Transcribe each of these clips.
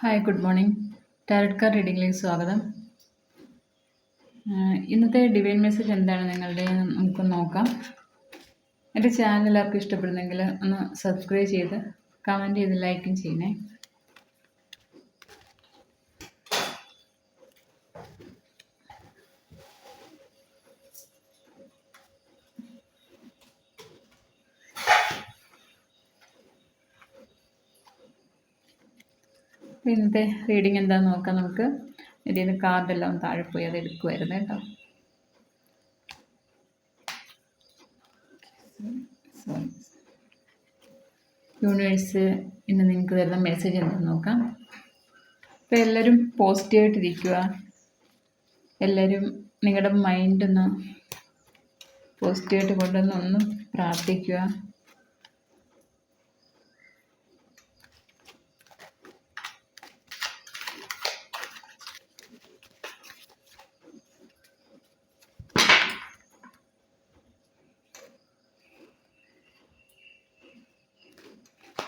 Hi good morning tarot card റീഡിങ്ങിലേക്ക് സ്വാഗതം. ഇന്നത്തെ divine message എന്താണ് നിങ്ങളുടെ? നമുക്ക് നോക്കാം. എന്റെ ചാനൽ എല്ലാവർക്കും ഇഷ്ടപ്പെടുന്നെങ്കിൽ ഒന്ന് സബ്സ്ക്രൈബ് ചെയ്ത് കമന്റ് ചെയ്ത് ലൈക്കും ചെയ്യണേ. ഇന്നത്തെ റീഡിങ് എന്താണെന്ന് നോക്കാം നമുക്ക്. ഇതിൽ നിന്ന് കാർഡെല്ലാം താഴെ പോയി അത് എടുക്കുമായിരുന്നു കേട്ടോ. യൂണിവേഴ്സ് ഇന്ന് നിങ്ങൾക്ക് തരുന്ന മെസ്സേജ് എന്താണെന്ന് നോക്കാം. അപ്പോൾ എല്ലാവരും പോസിറ്റീവായിട്ടിരിക്കുക എല്ലാവരും നിങ്ങളുടെ മൈൻഡ് ഒന്ന് പോസിറ്റീവായിട്ട് കൊണ്ടുവന്ന് ഒന്ന് പ്രാർത്ഥിക്കുക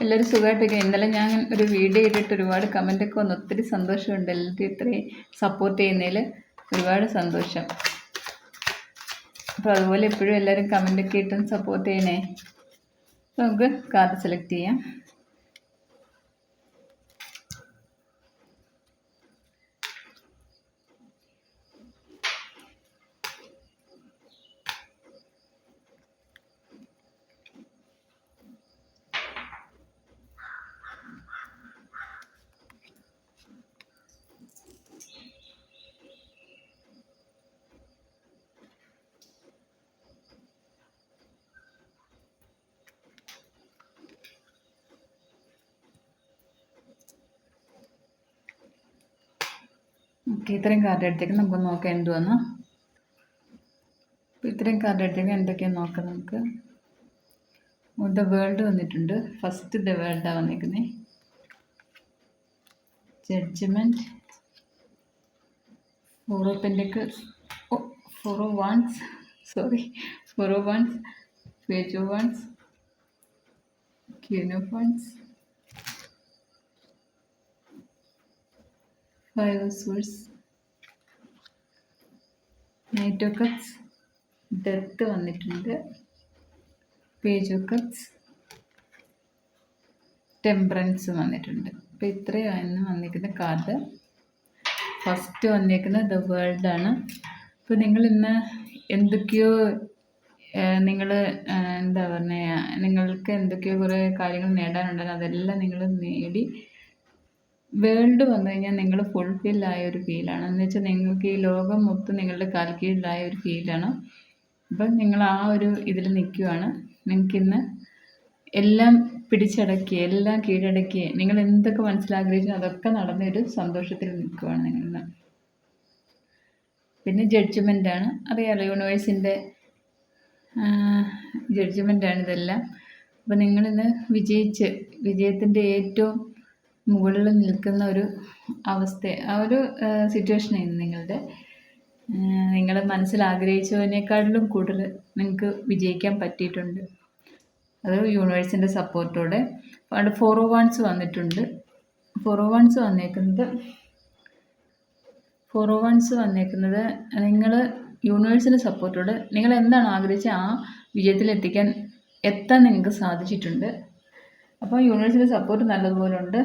എല്ലാവരും സുഖമായിട്ടൊക്കെ. ഇന്നലെ ഞാൻ ഒരു വീഡിയോ ഇട്ടിട്ട് ഒരുപാട് കമന്റൊക്കെ വന്ന്. ഒത്തിരി സന്തോഷമുണ്ട് എല്ലാവരും ഇത്രയും സപ്പോർട്ട് ചെയ്യുന്നതിൽ. ഒരുപാട് സന്തോഷം. അപ്പോൾ അതുപോലെ എപ്പോഴും എല്ലാവരും കമന്റൊക്കെ ഇട്ടും സപ്പോർട്ട് ചെയ്യണേ. നമുക്ക് കാർഡ് സെലക്ട് ചെയ്യാം. ഓക്കെ ഇത്രയും കാർഡ് എടുത്തേക്ക് നമുക്ക് നോക്കാം എന്തുവന്ന്. അപ്പോൾ ഇത്രയും കാർഡ് എടുത്തേക്ക് എന്തൊക്കെയാണെന്ന് നോക്കാം നമുക്ക്. ദ വേൾഡ് വന്നിട്ടുണ്ട്. ഫസ്റ്റ് ദ വേൾഡാണ് വന്നിരിക്കുന്നത് judgement four of oh four of wands sorry of wands page of wands of wands five swords of cups death വന്നിട്ടുണ്ട്. പേജോ കപ്സ് ടെമ്പറൻസ് വന്നിട്ടുണ്ട്. അപ്പോൾ ഇത്രയാണ് വന്നിരിക്കുന്ന കാർഡ് ഫസ്റ്റ് വന്നിരിക്കുന്നത് ദ വേൾഡ് ആണ്. അപ്പോൾ നിങ്ങൾ ഇന്ന് എന്തൊക്കെയോ നിങ്ങൾ എന്താ പറയുക നിങ്ങൾക്ക് എന്തൊക്കെയോ കുറേ കാര്യങ്ങൾ നേടാനുണ്ടായിരുന്നു അതെല്ലാം നിങ്ങൾ നേടി വേൾഡ് വന്നു കഴിഞ്ഞാൽ നിങ്ങൾ ഫുൾഫില്ലായ ഒരു ഫീലാണ് എന്ന് വെച്ചാൽ നിങ്ങൾക്ക് ഈ ലോകം മൊത്തം നിങ്ങളുടെ കാൽക്കീഴിലായ ഒരു ഫീലാണ് അപ്പം നിങ്ങൾ ആ ഒരു ഇതിൽ നിൽക്കുവാണ്. നിങ്ങൾക്കിന്ന് എല്ലാം പിടിച്ചടക്കി എല്ലാം കീഴടക്കി നിങ്ങൾ എന്തൊക്കെ മനസ്സിലാഗ്രഹിച്ചു അതൊക്കെ നടന്നൊരു സന്തോഷത്തിൽ നിൽക്കുവാണ് നിങ്ങളിന്ന് പിന്നെ ജഡ്ജ്മെന്റാണ് അറിയാലോ യൂണിവേഴ്സിന്റെ ജഡ്ജ്മെന്റാണ് ഇതെല്ലാം. അപ്പോൾ നിങ്ങളിന്ന് വിജയിച്ച് വിജയത്തിന്റെ ഏറ്റവും മുകളിൽ നിൽക്കുന്ന ഒരു അവസ്ഥ ആ ഒരു സിറ്റുവേഷനായിരുന്നു നിങ്ങളുടെ. നിങ്ങൾ മനസ്സിൽ ആഗ്രഹിച്ചതിനേക്കാളിലും കൂടുതൽ നിങ്ങൾക്ക് വിജയിക്കാൻ പറ്റിയിട്ടുണ്ട്. അത് യൂണിവേഴ്സിന്റെ സപ്പോർട്ടോടെ. അവിടെ ഓ വൺസ് വന്നിട്ടുണ്ട്. ഫോർ ഓ വൺസ് വന്നേക്കുന്നത് ഫോർ ഓ വൺസ് വന്നേക്കുന്നത് നിങ്ങൾ യൂണിവേഴ്സിന്റെ സപ്പോർട്ടോടെ നിങ്ങൾ എന്താണ് ആഗ്രഹിച്ച ആ വിജയത്തിലെത്തിക്കാൻ എത്താൻ നിങ്ങൾക്ക് സാധിച്ചിട്ടുണ്ട്. അപ്പോൾ യൂണിവേഴ്സിന്റെ സപ്പോർട്ട് നല്ലതുപോലെ ഉണ്ട്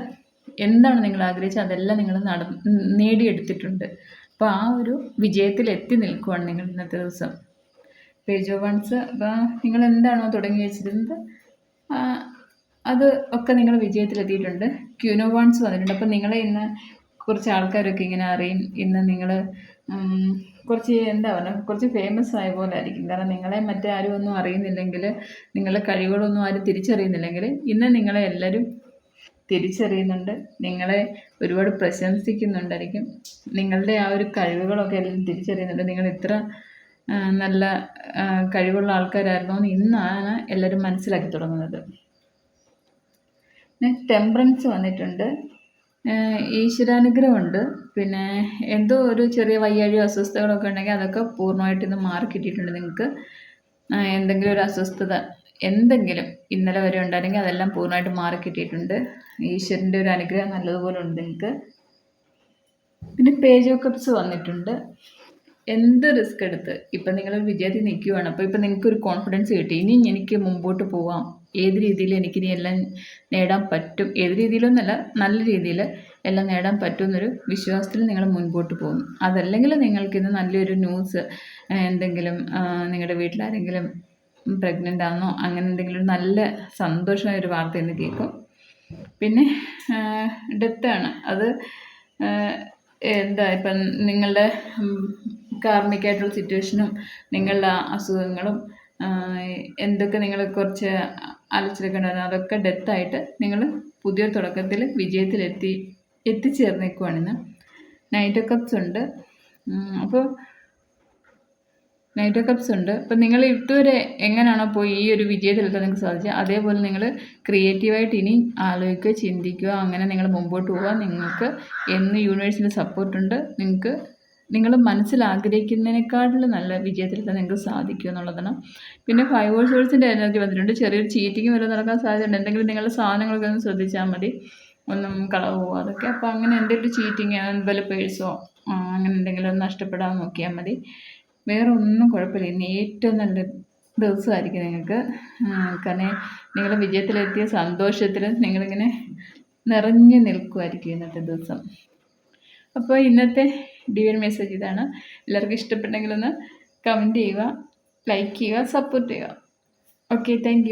എന്താണ് നിങ്ങൾ ആഗ്രഹിച്ചത്? അതെല്ലാം നിങ്ങൾ നട നേടിയെടുത്തിട്ടുണ്ട്. അപ്പോൾ ആ ഒരു വിജയത്തിൽ എത്തി നിൽക്കുവാണ് നിങ്ങൾ ഇന്നത്തെ ദിവസം. പേജ് ഓഫ് വൺസ് നിങ്ങൾ എന്താണോ തുടങ്ങി വെച്ചിരുന്നത് അത് ഒക്കെ നിങ്ങൾ വിജയത്തിലെത്തിയിട്ടുണ്ട് ക്യൂനോ വൺസ് വന്നിട്ടുണ്ട്. അപ്പോൾ നിങ്ങളെ ഇന്ന് കുറച്ച് ആൾക്കാരൊക്കെ ഇങ്ങനെ അറിയും. ഇന്ന് നിങ്ങൾ കുറച്ച് എന്താ പറയുക കുറച്ച് ഫേമസ് ആയ പോലെ ആയിരിക്കും. കാരണം നിങ്ങളെ മറ്റാരും ഒന്നും അറിയുന്നില്ലെങ്കിൽ നിങ്ങളുടെ കഴിവുകളൊന്നും ആരും തിരിച്ചറിയുന്നില്ലെങ്കിൽ ഇന്ന് നിങ്ങളെ എല്ലാവരും തിരിച്ചറിയുന്നുണ്ട്. നിങ്ങളെ ഒരുപാട് പ്രശംസിക്കുന്നുണ്ടായിരിക്കും. നിങ്ങളുടെ ആ ഒരു കഴിവുകളൊക്കെ എല്ലാം തിരിച്ചറിയുന്നുണ്ട്. നിങ്ങൾ ഇത്ര നല്ല കഴിവുള്ള ആൾക്കാരായിരുന്നു എന്ന് ഇന്നാണ് എല്ലാവരും മനസ്സിലാക്കി തുടങ്ങുന്നത്. ടെമ്പറൻസ് വന്നിട്ടുണ്ട്. ഈശ്വരാനുഗ്രഹമുണ്ട്. പിന്നെ എന്തോ ഒരു ചെറിയ വയ്യാഴിയോ അസ്വസ്ഥതകളൊക്കെ ഉണ്ടെങ്കിൽ അതൊക്കെ പൂർണമായിട്ട് ഇന്ന് മാറി കിട്ടിയിട്ടുണ്ട് നിങ്ങൾക്ക്. എന്തെങ്കിലും ഒരു അസ്വസ്ഥത എന്തെങ്കിലും ഇന്നലെ വരെ ഉണ്ടായിരുന്നെങ്കിൽ അതെല്ലാം പൂർണമായിട്ട് മാറി കിട്ടിയിട്ടുണ്ട്. ഈശ്വരന്റെ ഒരു അനുഗ്രഹം നല്ലതുപോലെ ഉണ്ട് എനിക്ക് പിന്നെ പേജ് ഓക്കപ്സ് വന്നിട്ടുണ്ട്. എന്ത് റിസ്ക് എടുത്ത്? ഇപ്പം നിങ്ങൾ വിജയത്തിൽ നിൽക്കുകയാണ് അപ്പോൾ ഇപ്പം നിങ്ങൾക്ക് ഒരു കോൺഫിഡൻസ് കിട്ടി. ഇനി എനിക്ക് മുമ്പോട്ട് പോവാം. ഏത് രീതിയിൽ എനിക്കിനി എല്ലാം നേടാൻ പറ്റും? ഏത് രീതിയിലൊന്നല്ല നല്ല രീതിയിൽ എല്ലാം നേടാൻ പറ്റും എന്നൊരു വിശ്വാസത്തിൽ നിങ്ങൾ മുൻപോട്ട് പോകും അതല്ലെങ്കിൽ നിങ്ങൾക്കിന്ന് നല്ലൊരു ന്യൂസ് എന്തെങ്കിലും നിങ്ങളുടെ വീട്ടിലാരെങ്കിലും പ്രഗ്നന്റ് ആണെന്നോ അങ്ങനെ എന്തെങ്കിലും നല്ല സന്തോഷമായ ഒരു വാർത്ത എന്ന് കേൾക്കും. പിന്നെ ഡെത്താണ് അത് എന്താ ഇപ്പം നിങ്ങളുടെ കാർമികമായിട്ടുള്ള സിറ്റുവേഷനും നിങ്ങളുടെ അസുഖങ്ങളും എന്തൊക്കെ നിങ്ങൾ കുറച്ച് അലച്ചിലൊക്കെ അതൊക്കെ ഡെത്തായിട്ട് നിങ്ങൾ പുതിയൊരു തുടക്കത്തിൽ വിജയത്തിലെത്തി എത്തിച്ചേർന്നേക്കുവാണിന്ന് നൈറ്റ് കപ്സ് ഉണ്ട്. അപ്പോൾ നൈറ്റ് കപ്സ് ഉണ്ട്. അപ്പം നിങ്ങൾ ഇതുവരെ എങ്ങനെയാണോ പോയി ഈ ഒരു വിജയത്തിലെത്താൻ നിങ്ങൾക്ക് സാധിച്ചത്? അതേപോലെ നിങ്ങൾ ക്രിയേറ്റീവായിട്ട് ഇനി ആലോചിക്കുക ചിന്തിക്കുക അങ്ങനെ നിങ്ങൾ മുമ്പോട്ട് പോവുക. നിങ്ങൾക്ക് എന്ന് യൂണിവേഴ്സിന്റെ സപ്പോർട്ടുണ്ട് നിങ്ങൾക്ക് നിങ്ങൾ മനസ്സിൽ ആഗ്രഹിക്കുന്നതിനേക്കാട്ടിലും നല്ല വിജയത്തിലെത്താൻ നിങ്ങൾക്ക് സാധിക്കും എന്നുള്ളതാണ്. പിന്നെ ഫൈവ് വേഴ്സ് വേഴ്സിന്റെ എനർജി വന്നിട്ടുണ്ട്. ചെറിയൊരു ചീറ്റിങ് വരെ നടക്കാൻ സാധ്യതയുണ്ട്. എന്തെങ്കിലും നിങ്ങളുടെ സാധനങ്ങളൊക്കെ ഒന്ന് ശ്രദ്ധിച്ചാൽ മതി. ഒന്നും കളവ് പോകും അതൊക്കെ അപ്പോൾ അങ്ങനെ എന്തെങ്കിലും ചീറ്റിങ് വല്ല പേഴ്സോ അങ്ങനെ എന്തെങ്കിലും നഷ്ടപ്പെടാൻ നോക്കിയാൽ മതി. വേറെ ഒന്നും കുഴപ്പമില്ല. ഇന്ന് ഏറ്റവും നല്ല ദിവസമായിരിക്കും നിങ്ങൾക്ക്. കാരണം നിങ്ങൾ വിജയത്തിലെത്തിയ സന്തോഷത്തിൽ നിങ്ങളിങ്ങനെ നിറഞ്ഞു നിൽക്കുമായിരിക്കും ഇന്നത്തെ ദിവസം. അപ്പോൾ ഇന്നത്തെ ഡിവൈൻ മെസ്സേജ് ഇതാണ്. എല്ലാവർക്കും ഇഷ്ടപ്പെട്ടെങ്കിലൊന്ന് കമന്റ് ചെയ്യുക ലൈക്ക് ചെയ്യുക സപ്പോർട്ട് ചെയ്യുക. Okay thank